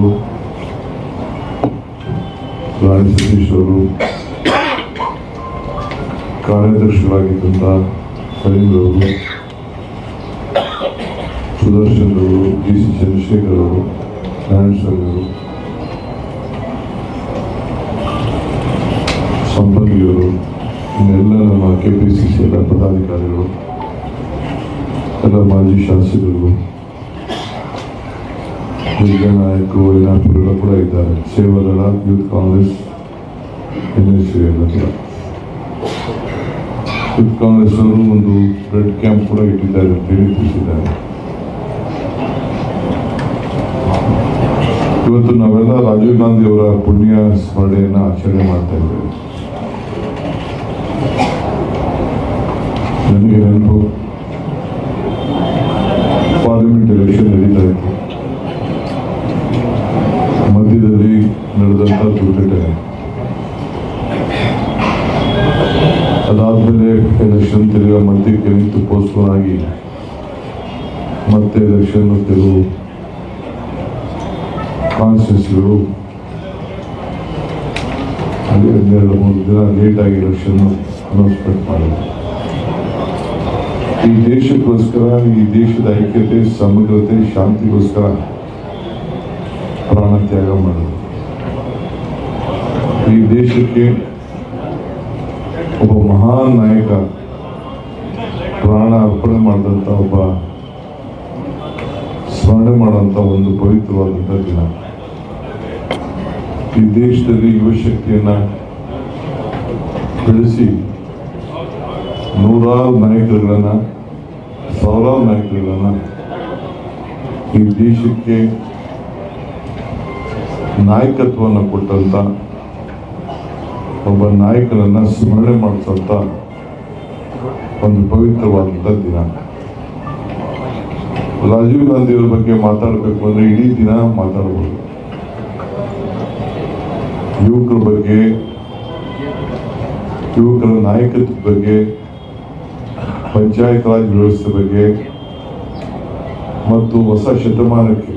ಅವರು ರಾಣಿ ಸತೀಶ್ ಅವರು ಕಾರ್ಯದರ್ಶಿಗಳಾಗಿದ್ದಂಥ ಸುದರ್ಶನರು ಅವರು ಸುದರ್ಶನ್ ಅವರು ಜಿ ಸಿ ಚಂದ್ರಶೇಖರ್ ಅವರು ಇನ್ನೆಲ್ಲ ನಮ್ಮ ಕೆ ಪಿ ಸಿ ಸಿ ಎಲ್ಲ ಪದಾಧಿಕಾರಿಗಳು, ಎಲ್ಲ ಮಾಜಿ ಶಾಸಕರು ಹಿರಿಯ ನಾಯಕರು ವೈನಾಪುರ ಕೂಡ ಇದ್ದಾರೆ. Sevadal, youth Congress N S ಎಲ್ಲ ಯೂತ್ ಕಾಂಗ್ರೆಸ್ ಅವರು ಒಂದು ರೆಡ್ ಕ್ಯಾಂಪ್ ಕೂಡ ಇಟ್ಟಿದ್ದಾರೆ ಅಂತೇಳಿ ತಿಳಿಸಿದ್ದಾರೆ. ಇವತ್ತು ನಾವೆಲ್ಲ ರಾಜೀವ್ ಗಾಂಧಿ ಅವರ ಪುಣ್ಯ ಸ್ಮರಣೆಯನ್ನು ಆಚರಣೆ ಮಾಡ್ತಾ ಇದ್ದೇವೆ ನನಗೆ ನೆನಪು ಪಾರ್ಲಿಮೆಂಟ್ ಎಲೆಕ್ಷನ್ ನಡೀತಾ ಇತ್ತು ಮಧ್ಯದಲ್ಲಿ ನಡೆದಂಥ ದುರ್ಘಟನೆ ಅದಾದ್ಮೇಲೆ ಎಲೆಕ್ಷನ್ ತಿರುಗ ಮಧ್ಯಕ್ಕೆ ನಿಂತು ಪೋಸ್ಟ್ಪೋನ್ ಆಗಿ ಮತ್ತೆ ಕೆಲವು ಕಾನ್ಸ್ಟಿಟ್ಯೂನ್ಸಿಗಳು ಅಲ್ಲಿ ಒಂದೆರಡು ಮೂರು ದಿನ ಲೇಟಾಗಿ ಎಲೆಕ್ಷನ್ ಅನೌನ್ಸ್ಮೆಂಟ್ ಮಾಡಿದ್ರು. ಈ ದೇಶಕ್ಕೋಸ್ಕರ, ಈ ದೇಶದ ಐಕ್ಯತೆ, ಸಮಗ್ರತೆ, ಶಾಂತಿಗೋಸ್ಕರ ಪ್ರಾಣ ತ್ಯಾಗ ಮಾಡಿದ್ರು. ಈ ದೇಶಕ್ಕೆ ಒಬ್ಬ ಮಹಾನ್ ನಾಯಕ ಪ್ರಾಣ ಅರ್ಪಣೆ ಮಾಡಿದಂಥ ಒಬ್ಬ ಸ್ಮರಣೆ ಮಾಡುವಂಥ ಒಂದು ಪವಿತ್ರವಾದಂಥ ದಿನ. ಈ ದೇಶದಲ್ಲಿ ಯುವಶಕ್ತಿಯನ್ನ ಬೆಳೆಸಿ ನೂರಾರು ನಾಯಕರುಗಳನ್ನ, ಸಾವಿರಾರು ನಾಯಕರುಗಳನ್ನ ಈ ದೇಶಕ್ಕೆ ನಾಯಕತ್ವವನ್ನು ಕೊಟ್ಟಂತ ಒಬ್ಬ ನಾಯಕರನ್ನ ಸ್ಮರಣೆ ಮಾಡಿಸಂತ ಒಂದು ಪವಿತ್ರವಾದಂಥ ದಿನ. ರಾಜೀವ್ ಗಾಂಧಿ ಅವ್ರ ಬಗ್ಗೆ ಮಾತಾಡಬೇಕು ಅಂದ್ರೆ ಇಡೀ ದಿನ ಮಾತಾಡ್ಬೋದು. ಯುವಕರ ಬಗ್ಗೆ, ಯುವಕರ ನಾಯಕತ್ವದ ಬಗ್ಗೆ, ಪಂಚಾಯತ್ ರಾಜ್ ವ್ಯವಸ್ಥೆ ಬಗ್ಗೆ, ಮತ್ತು ಹೊಸ ಶತಮಾನಕ್ಕೆ.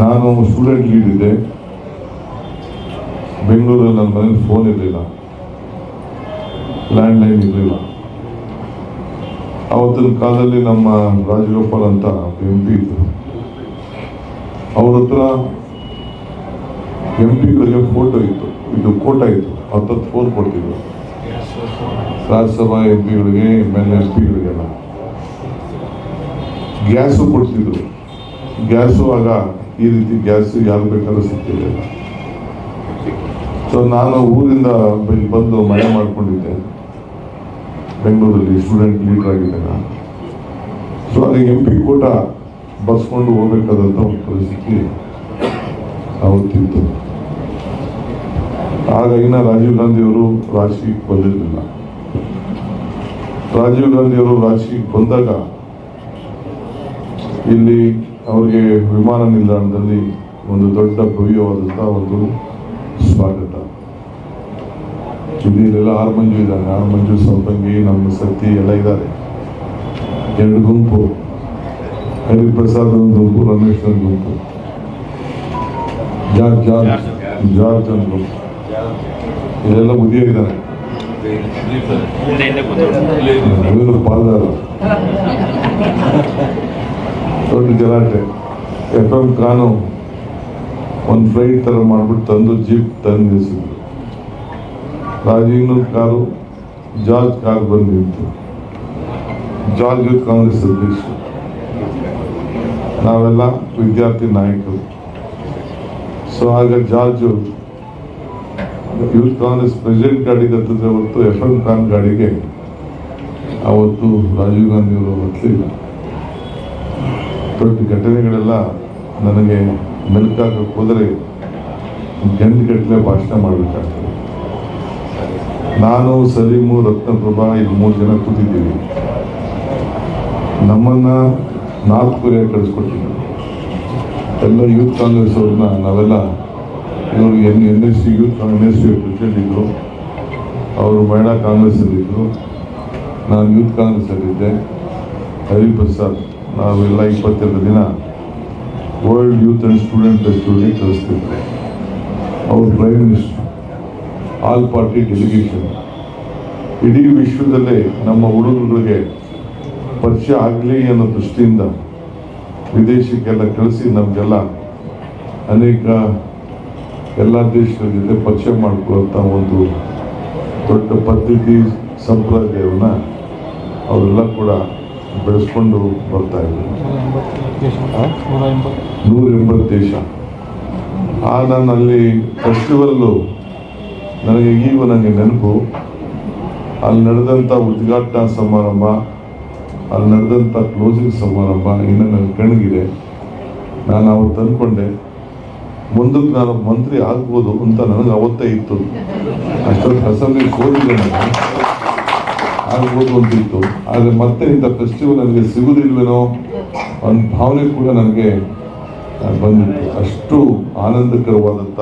ನಾನು ಸ್ಟೂಡೆಂಟ್ ಲೀಡ್ ಇದ್ದೆ. ಬೆಂಗಳೂರಲ್ಲಿ ನನ್ನ ಮನೇಲಿ ಫೋನ್ ಇರಲಿಲ್ಲ. ಲ್ಯಾಂಡ್ಲೈನ್ ಇರಲಿಲ್ಲ. ಆವತ್ತಿನ ಕಾಲದಲ್ಲಿ ನಮ್ಮ ರಾಜಗೋಪಾಲ್ ಅಂತ ಎಂ ಪಿ ಇದ್ರು. ಅವ್ರ ಹತ್ರ ಎಂ ಪಿಗಳಿಗೆ ಫೋಟೋ ಇತ್ತು. ಇದು ಕೋಟ ಇತ್ತು. ಹತ್ತತ್ತು ಫೋನ್ ಕೊಡ್ತಿದ್ರು. ರಾಜ್ಯಸಭಾ ಎಂ ಪಿಗಳಿಗೆ ಎಂ ಎಲ್ ಎಸ್ ಪಿಗಳಿಗೆಲ್ಲ ಗ್ಯಾಸು ಕೊಡ್ತಿದ್ರು. ಗ್ಯಾಸು ಆಗ ಈ ರೀತಿ ಗ್ಯಾಸ್ ಯಾರು ಬೇಕಾದ್ರೂ ಸಿಗ್ತಿರಲಿಲ್ಲ ಸೊ ನಾನು ಊರಿಂದ ಬಂದು ಮನೆ ಮಾಡ್ಕೊಂಡಿದ್ದೆ. ಬೆಂಗಳೂರಲ್ಲಿ ಸ್ಟೂಡೆಂಟ್ ಲೀಡರ್ ಆಗಿದ್ದಾಗ ಸೊ ಅದು ಎಂ ಪಿ ಕೂಟ ಬಸ್ಕೊಂಡು ಹೋಗ್ಬೇಕಾದಂಥ ಒಂದು ಪರಿಸ್ಥಿತಿ ಆವತ್ತಿತ್ತು ಆಗ ಇನ್ನು ರಾಜೀವ್ ಗಾಂಧಿಯವರು ರಾಜಕೀಯಕ್ಕೆ ಬಂದಿರಲಿಲ್ಲ. ರಾಜೀವ್ ಗಾಂಧಿಯವರು ರಾಜಕೀಯಕ್ಕೆ ಬಂದಾಗ ಇಲ್ಲಿ ಅವರಿಗೆ ವಿಮಾನ ನಿಲ್ದಾಣದಲ್ಲಿ ಒಂದು ದೊಡ್ಡ ಭವ್ಯವಾದಂಥ ಒಂದು ಸ್ವಾಗತ. ಇಲ್ಲೆಲ್ಲ ಆರು ಮಂಜು ಇದ್ದಾರೆ ಆರು ಮಂಜು ಸೌತಂಗಿ ನಮ್ಮ ಸತಿ ಎಲ್ಲ ಇದ್ದಾರೆ. ಎರಡು ಗುಂಪು. ಹರಿಪ್ರಸಾದ್ ಒಂದು ಗುಂಪು ರಮೇಶ್ ಒಂದು ಗುಂಪು. George George. ಜಾರ್ಜ್ ಒಂದು ಗುಂಪು. ಇದೆಲ್ಲ ಮುದಿಯಾಗಿದ್ದಾನೆ ಇವರು ಪಾಲ್ದಾರ. ದೊಡ್ಡ ಗಲಾಟೆ. ಎಫ್ ಎಂ ಖಾನು ಒಂದು ಫ್ಲೈಟ್ ಥರ ಮಾಡ್ಬಿಟ್ಟು ತಂದು ಜೀಪ್ ತಂದು ನಿಲ್ಲಿಸಿದ್ರು ರಾಜೀವ್ನ ಕಾರು, ಜಾರ್ಜ್ ಕಾರ್ ಬಂದಿತ್ತು. ಜಾರ್ಜ್ ಕಾಂಗ್ರೆಸ್ ಅಧ್ಯಕ್ಷ ನಾವೆಲ್ಲ ವಿದ್ಯಾರ್ಥಿ ನಾಯಕರು. ಸೊ ಆಗ ಜಾರ್ಜು ಯೂತ್ ಕಾಂಗ್ರೆಸ್ ಪ್ರೆಸಿಡೆಂಟ್ ಗಾಡಿಗೆ ಹತ್ತಿದ್ರೆ ಹೊತ್ತು ಎಫ್ ಎಂ ಖಾನ್ ಗಾಡಿಗೆ ಅವತ್ತು ರಾಜೀವ್ ಗಾಂಧಿ ಅವರು ಹತ್ತಲಿಲ್ಲ. ದೊಡ್ಡ ಘಟನೆಗಳೆಲ್ಲ ನನಗೆ ಮೆಲ್ಕಾಗಕ್ಕೆ ಹೋದರೆ ಗಂಟೆಗಟ್ಟಲೆ ಭಾಷಣ ಮಾಡಬೇಕಾಗ್ತದೆ. ನಾನು ಸಲೀಮು ರತ್ನಪ್ರಭಾ, ಇಲ್ಲಿ ಮೂರು ಜನ ಕೂತಿದ್ದೀವಿ. ನಮ್ಮನ್ನ ನಾಲ್ಕು ಕೊರಿಯಾಗಿ ಕಳಿಸ್ಕೊಟ್ಟಿದ್ವಿ ಎಲ್ಲ ಯೂತ್ ಕಾಂಗ್ರೆಸ್ ಅವ್ರನ್ನ ನಾವೆಲ್ಲ ಇವರು N N S C, youth N S C president ಇದ್ದರು ಅವರು ಮಹಿಳಾ ಕಾಂಗ್ರೆಸ್ಸಲ್ಲಿದ್ದರು ನಾನು ಯೂತ್ ಕಾಂಗ್ರೆಸ್ಸಲ್ಲಿದ್ದೆ. ಹರಿಪ್ರಸಾದ್, ನಾವೆಲ್ಲ ಇಪ್ಪತ್ತೆರಡು ದಿನ ವರ್ಲ್ಡ್ ಯೂತ್ ಆ್ಯಂಡ್ ಸ್ಟೂಡೆಂಟ್ ಫೆಸ್ಟಿವಲ್ಗೆ ಕಳಿಸ್ತಿದ್ದೆ. ಅವರು prime minister all party delegation. ಇಡೀ ವಿಶ್ವದಲ್ಲೇ ನಮ್ಮ ಹುಡುಗರಿಗೆ ಪರಿಚಯ ಆಗಲಿ ಅನ್ನೋ ದೃಷ್ಟಿಯಿಂದ ವಿದೇಶಕ್ಕೆಲ್ಲ ಕಳಿಸಿ ನಮಗೆಲ್ಲ ಅನೇಕ ಎಲ್ಲ ದೇಶಗಳ ಜೊತೆ ಪರಿಚಯ ಮಾಡಿಕೊಳ್ಳುವಂಥ ಒಂದು ದೊಡ್ಡ ಪದ್ಧತಿ ಸಂಪ್ರದಾಯವನ್ನು ಅವರೆಲ್ಲ ಕೂಡ ಬೆಳೆಸ್ಕೊಂಡು ಬರ್ತಾ ಇದ್ದಾರೆ. ನೂರ ಎಂಬತ್ತು ದೇಶ. ಆ ನಾನು ಅಲ್ಲಿ ಫೆಸ್ಟಿವಲ್ಲು ನನಗೆ ಈಗ ನನಗೆ ನೆನಪು, ಅಲ್ಲಿ ನಡೆದಂಥ ಉದ್ಘಾಟನಾ ಸಮಾರಂಭ, ಅಲ್ಲಿ ನಡೆದಂಥ ಕ್ಲೋಸಿಂಗ್ ಸಮಾರಂಭ ಇನ್ನು ನನ್ನ ಕಣ್ಗಿದೆ ನಾನು ಅವತ್ತು ಅಂದ್ಕೊಂಡೆ ಮುಂದಕ್ಕೆ ನಾನು ಮಂತ್ರಿ ಆಗ್ಬೋದು ಅಂತ ನನಗೆ ಅವತ್ತೇ ಇತ್ತು. ಅಷ್ಟೊಂದು ಅಸೆಂಬ್ಲಿ ಕೋರಿದೆ ನಾನು ಆಗ್ಬೋದು ಅಂತಿತ್ತು. ಆದರೆ ಮತ್ತೆ ಇಂಥ ಫೆಸ್ಟಿವಲ್ ನನಗೆ ಸಿಗುವುದಿಲ್ವೇನೋ ಒಂದು ಭಾವನೆ ಕೂಡ ನನಗೆ ಬಂದಿತ್ತು. ಅಷ್ಟು ಆನಂದಕರವಾದಂಥ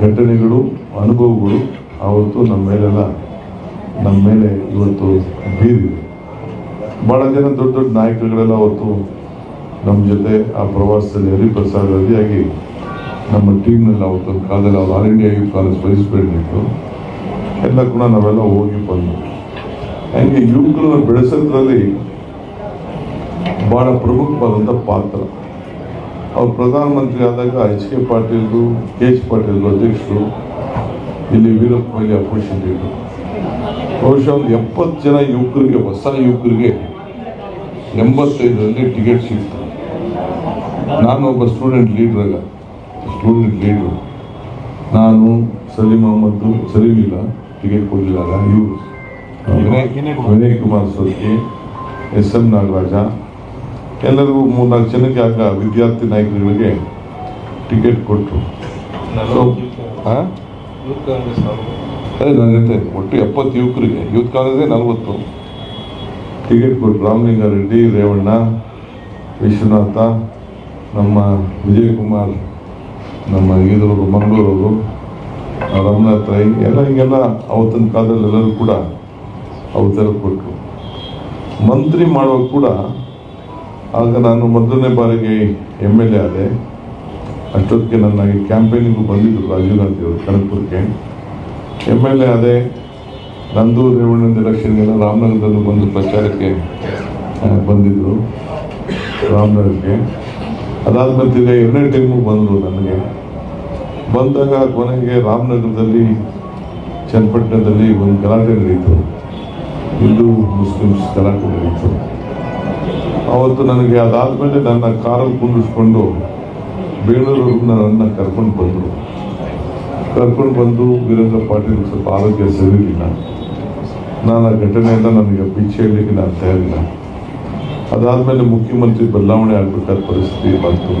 ಘಟನೆಗಳು, ಅನುಭವಗಳು ಆವತ್ತು ನಮ್ಮ ಮೇಲೆಲ್ಲ ನಮ್ಮ ಮೇಲೆ ಇವತ್ತು ಬೀರಿದೆ. ಭಾಳ ಜನ ದೊಡ್ಡ ದೊಡ್ಡ ನಾಯಕರುಗಳೆಲ್ಲ ಅವತ್ತು ನಮ್ಮ ಜೊತೆ ಆ ಪ್ರವಾಸದಲ್ಲಿ ಹರಿಪ್ರಸಾದ್ ರೆಡಿಯಾಗಿ ನಮ್ಮ ಟೀಮ್ನಲ್ಲಿ ಅವತ್ತು ಕಾಲದಲ್ಲಿ ಅವ್ರು ಆಲ್ ಇಂಡಿಯಾ ಯೂತ್ ಕಾಲೇಜ್ ಇತ್ತು. ಎಲ್ಲ ಕೂಡ ನಾವೆಲ್ಲ ಹೋಗಿ ಬಂದ್ವಿ. ಹಂಗೆ ಯುವಕರನ್ನು ಬೆಳೆಸೋದ್ರಲ್ಲಿ ಭಾಳ ಪ್ರಮುಖವಾದಂಥ ಪಾತ್ರ. ಅವ್ರು ಪ್ರಧಾನಮಂತ್ರಿ ಆದಾಗ ಎಚ್ ಕೆ ಪಾಟೀಲ್ದು ಕೆ ಎಚ್ ಪಾಟೀಲ್ರು ಅಧ್ಯಕ್ಷರು ಇಲ್ಲಿ ವೀರಪ್ಪ ಮೊಯ್ಲಿ ಅಪೋಸಿಷನ್ ಲೀಡರು ಬಹುಶಃ ಒಂದು ಎಪ್ಪತ್ತು ಜನ ಯುವಕರಿಗೆ ಹೊಸ ಯುವಕರಿಗೆ ಎಂಬತ್ತೈದರಲ್ಲಿ ಟಿಕೆಟ್ ಸಿಕ್ತು ನಾನು ಒಬ್ಬ ಸ್ಟೂಡೆಂಟ್ ಲೀಡ್ರಾಗ ಸ್ಟೂಡೆಂಟ್ ಲೀಡ್ರು ನಾನು ಸಲೀಂ ಅಹಮದ್ದು ಸಲೀಮಿಲ್ಲ ಟಿಕೆಟ್ ಕೊಡಲಿಲ್ಲ. ಇವರು. Vinay Kumar Sorake S M Nagaraja. ಎಲ್ಲರಿಗೂ ಮೂರ್ನಾಲ್ಕು ಜನಕ್ಕೆ ಆಗ ವಿದ್ಯಾರ್ಥಿ ನಾಯಕರುಗಳಿಗೆ ಟಿಕೆಟ್ ಕೊಟ್ಟರು ಹಾಂ? ಅದೇ ನನ್ನ ಜೊತೆ ಒಟ್ಟು ಎಪ್ಪತ್ತು ಯುವಕರಿಗೆ ಯೂತ್ ಕಾಂಗ್ರೆಸ್ಗೆ ನಲವತ್ತು. ಟಿಕೆಟ್ ಕೊಟ್ಟರು ರಾಮಲಿಂಗಾರೆಡ್ಡಿ ರೇವಣ್ಣ ವಿಶ್ವನಾಥ ನಮ್ಮ ವಿಜಯಕುಮಾರ್ ನಮ್ಮ ಈದೂರು ಮಂಗಳೂರವರು ರಾಮನಾಥ್ ರೈ ಎಲ್ಲ ಹಿಂಗೆಲ್ಲ ಅವತ್ತಿನ ಕಾಲದಲ್ಲಿ ಎಲ್ಲರೂ ಕೂಡ ಅವತ್ತೆಲ್ಲ ಕೊಟ್ಟರು ಮಂತ್ರಿ ಮಾಡುವಾಗ ಕೂಡ ಆಗ ನಾನು ಮೊದಲನೇ ಬಾರಿಗೆ ಎಂ ಎಲ್ ಎ ಆದೆ. ಅಷ್ಟೊತ್ತಿಗೆ ನನ್ನ ಕ್ಯಾಂಪೇನಿಗೂ ಬಂದಿದ್ದರು ರಾಜೀವ್ ಗಾಂಧಿ ಅವರು ಕನಕಪುರಕ್ಕೆ. ಎಂ ಎಲ್ ಎ ಆದೆ, ನಂದು ರೇವಣ್ಣನ ಎಲೆಕ್ಷನ್ಗೆಲ್ಲ ರಾಮನಗರದಲ್ಲೂ ಬಂದು ಪ್ರಚಾರಕ್ಕೆ ಬಂದಿದ್ದರು ರಾಮನಗರಕ್ಕೆ. ಅದಾದಮೇಲೆ ತಿರ್ಗ ಎರಡನೇ ಟೈಮು ಬಂದರು ನನಗೆ. ಬಂದಾಗ ಕೊನೆಗೆ ರಾಮನಗರದಲ್ಲಿ, ಚನ್ನಪಟ್ಟಣದಲ್ಲಿ ಒಂದು ಗಲಾಟೆ ನಡೀತು ಹಿಂದೂ ಮುಸ್ಲಿಮ್ಸ್ ಗಲಾಟೆ ನಡೀತು ಅವತ್ತು ನನಗೆ ಅದಾದಮೇಲೆ ನನ್ನ ಕಾರಲ್ಲಿ ಕುಂದಿಸ್ಕೊಂಡು ಬೆಂಗಳೂರು ನನ್ನ ಕರ್ಕೊಂಡು ಬಂದರು. ಕರ್ಕೊಂಡು ಬಂದು ವೀರೇಂದ್ರ ಪಾಟೀಲ್ ಸ್ವಲ್ಪ ಆರೋಗ್ಯ ಸರಿಯಿಲ್ಲ. ನಾನು ಆ ಘಟನೆಯಿಂದ ನನಗೆ ಭಿಕ್ಷೆ ಹೇಳಲಿಕ್ಕೆ ನಾನು ತಯಾರಿಲ್ಲ. ಅದಾದಮೇಲೆ ಮುಖ್ಯಮಂತ್ರಿ ಬದಲಾವಣೆ ಆಗಬೇಕಾದ ಪರಿಸ್ಥಿತಿ ಬಂತು.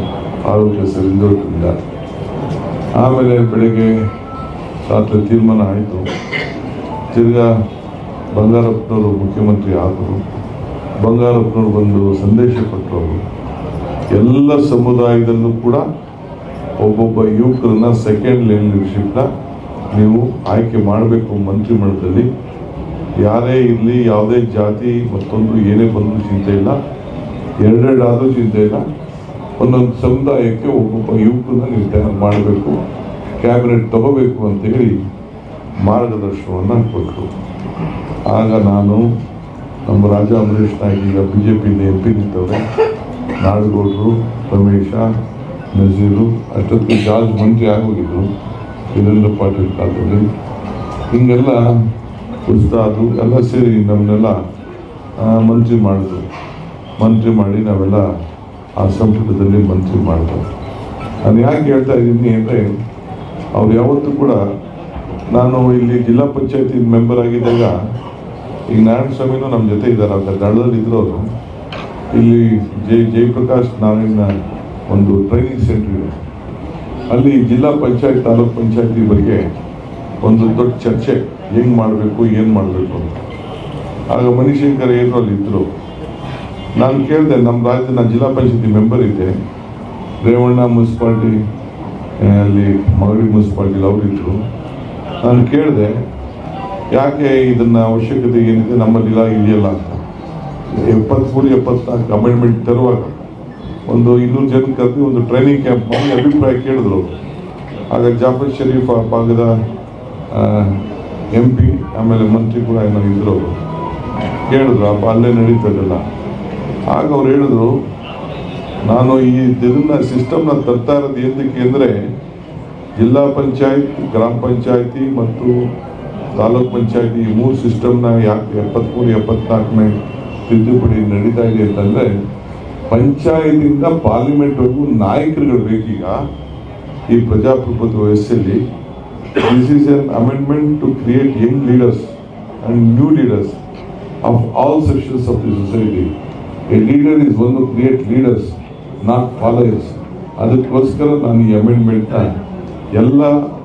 ಆರೋಗ್ಯ ಸರಿದೋದ್ರಿಂದ ಆಮೇಲೆ ಬೆಳಗ್ಗೆ ರಾತ್ರಿ ತೀರ್ಮಾನ ಆಯಿತು. ತಿರ್ಗಾ ಬಂಗಾರಪ್ಪನವರು ಮುಖ್ಯಮಂತ್ರಿ ಆದರು. ಬಂಗಾರಪ್ಪನವರು ಬಂದು ಸಂದೇಶ ಕೊಟ್ಟರು ಅವರು ಎಲ್ಲ ಸಮುದಾಯದಲ್ಲೂ ಕೂಡ ಒಬ್ಬೊಬ್ಬ ಯುವಕರನ್ನ ಸೆಕೆಂಡ್ ಲೀಡರ್ಶಿಪ್ ಲೀಡರ್ಶಿಪ್ನ ನೀವು ಆಯ್ಕೆ ಮಾಡಬೇಕು ಮಂತ್ರಿಮಂಡಲದಲ್ಲಿ. ಯಾರೇ ಇರಲಿ, ಯಾವುದೇ ಜಾತಿ ಮತ್ತೊಂದು ಏನೇ ಬಂದರೂ ಚಿಂತೆ ಇಲ್ಲ. ಎರಡೆರಡಾದರೂ ಚಿಂತೆ ಇಲ್ಲ. ಒಂದೊಂದು ಸಮುದಾಯಕ್ಕೆ ಒಬ್ಬೊಬ್ಬ ಯುವಕರನ್ನ ತಯಾರು ಮಾಡಬೇಕು ಕ್ಯಾಬಿನೆಟ್ ತಗೋಬೇಕು ಅಂತೇಳಿ ಮಾರ್ಗದರ್ಶನವನ್ನು ಕೊಟ್ಟರು. ಆಗ ನಾನು ನಮ್ಮ ರಾಜ ಅಮರೇಶ್ ನಾಯ್ಕ ಈಗ ಬಿ ಜೆ ಪಿಯಿಂದ ಎಂ ಪಿ ನಿಂತವ್ರೆ. ನಾಡಗೌಡರು, ರಮೇಶ, ನಜೀರು, ಅಷ್ಟೊತ್ತಿಗೆ ಜಾರ್ಜ್ ಮಂತ್ರಿ ಆಗೋಗಿದ್ರು. ವೀರೇಂದ್ರ ಪಾಟೀಲ್ ಕಾಲದಲ್ಲಿ. ಹಿಂಗೆಲ್ಲ ಉಸ್ತಾದು ಎಲ್ಲ ಸೇರಿ ನಮ್ಮನ್ನೆಲ್ಲ ಮಂತ್ರಿ ಮಾಡಿದ್ರು. ಮಂತ್ರಿ ಮಾಡಿ ನಾವೆಲ್ಲ ಆ ಸಂಪುಟದಲ್ಲಿ ಮಂತ್ರಿ ಮಾಡಿದ್ರು ನಾನು ಯಾಕೆ ಹೇಳ್ತಾ ಇದ್ದೀನಿ ಅಂದರೆ, ಅವ್ರು ಯಾವತ್ತೂ ಕೂಡ ನಾನು ಇಲ್ಲಿ ಜಿಲ್ಲಾ ಪಂಚಾಯತಿ ಮೆಂಬರ್ ಆಗಿದ್ದಾಗ ಈಗ ನಾರಾಯಣ ಸ್ವಾಮಿನೂ ನಮ್ಮ ಜೊತೆ ಇದ್ದಾರೆ. ಅವ್ರ ದಳದಲ್ಲಿ ಇದ್ರು ಅವರು. ಇಲ್ಲಿ ಜೈ ಜಯಪ್ರಕಾಶ್ ನಾರಾಯಣ ಒಂದು ಟ್ರೈನಿಂಗ್ ಸೆಂಟರ್ ಇದೆ. ಅಲ್ಲಿ ಜಿಲ್ಲಾ ಪಂಚಾಯತ್, ತಾಲೂಕ್ ಪಂಚಾಯತಿ ಬಗ್ಗೆ ಒಂದು ದೊಡ್ಡ ಚರ್ಚೆ. ಹೆಂಗ್ ಮಾಡಬೇಕು, ಏನು ಮಾಡಬೇಕು ಅಂತ. ಆಗ ಮಣಿಶಂಕರ್ ಏನು ಅಲ್ಲಿ ಇದ್ರು. ನಾನು ಕೇಳಿದೆ ನಮ್ಮ ರಾಜ್ಯದ, ನಾನು ಜಿಲ್ಲಾ ಪಂಚಾಯತಿ ಮೆಂಬರ್ ಇದ್ದೆ. ರೇವಣ್ಣ ಮುನ್ಸಿಪಾಲ್ಟಿ, ಅಲ್ಲಿ ಮಗಡಿ ಮುನ್ಸಿಪಾಲ್ಟಿಲಿ ಅವರಿದ್ದರು ನಾನು ಕೇಳಿದೆ ಯಾಕೆ ಇದನ್ನ ಅವಶ್ಯಕತೆ ಏನಿದೆ ನಮ್ಮಲ್ಲಿ ಇಲ್ಲ ಇದೆಯಲ್ಲ ಎಪ್ಪತ್ಮೂರು, ಎಪ್ಪತ್ನಾಲ್ಕು ಅಮೆಂಡ್ಮೆಂಟ್ ತರುವಾಗ ಒಂದು ಇನ್ನೂರು ಜನ ಕರೆದು ಒಂದು ಟ್ರೈನಿಂಗ್ ಕ್ಯಾಂಪ್ ಮಾಡಿ ಅಭಿಪ್ರಾಯ ಕೇಳಿದ್ರು. ಆಗ ಜಾಫರ್ ಶರೀಫ್ ಆ ಭಾಗದ ಎಂ ಪಿ ಆಮೇಲೆ ಮಂತ್ರಿ ಕೂಡ ಏನೋ ಇದ್ರು ಕೇಳಿದ್ರು, ಅಪ್ಪ, ಅಲ್ಲೇ ನಡೀತದಲ್ಲ. ಆಗ ಅವ್ರು ಹೇಳಿದ್ರು, ನಾನು ಈ ಇದನ್ನ ಸಿಸ್ಟಮ್ನ ತರ್ತಾ ಇರೋದು ಏನಕ್ಕೆ ಅಂದರೆ, ಜಿಲ್ಲಾ ಪಂಚಾಯತ್, ಗ್ರಾಮ ಪಂಚಾಯತಿ ಮತ್ತು ತಾಲೂಕ್ ಪಂಚಾಯತಿ ಈ ಮೂರು ಸಿಸ್ಟಮ್ನ ಯಾಕೆ ಎಪ್ಪತ್ಮೂರು, ಎಪ್ಪತ್ನಾಲ್ಕನೇ ತಿದ್ದುಪಡಿ ನಡೀತಾ ಇದೆ ಅಂತಂದರೆ ಪಂಚಾಯತಿಂದ ಪಾರ್ಲಿಮೆಂಟ್ವರೆಗೂ ನಾಯಕರುಗಳು ಬೇಕೀಗ ಈ ಪ್ರಜಾಪ್ರಭುತ್ವ ವ್ಯವಸ್ಥೆಯಲ್ಲಿ. This is an amendment to create young leaders and new leaders of all sections of the society a leader is one create leaders not followers ಅದಕ್ಕೋಸ್ಕರ ನಾನು ಈ ಅಮೆಂಡ್ಮೆಂಟ್ನ ಎಲ್ಲ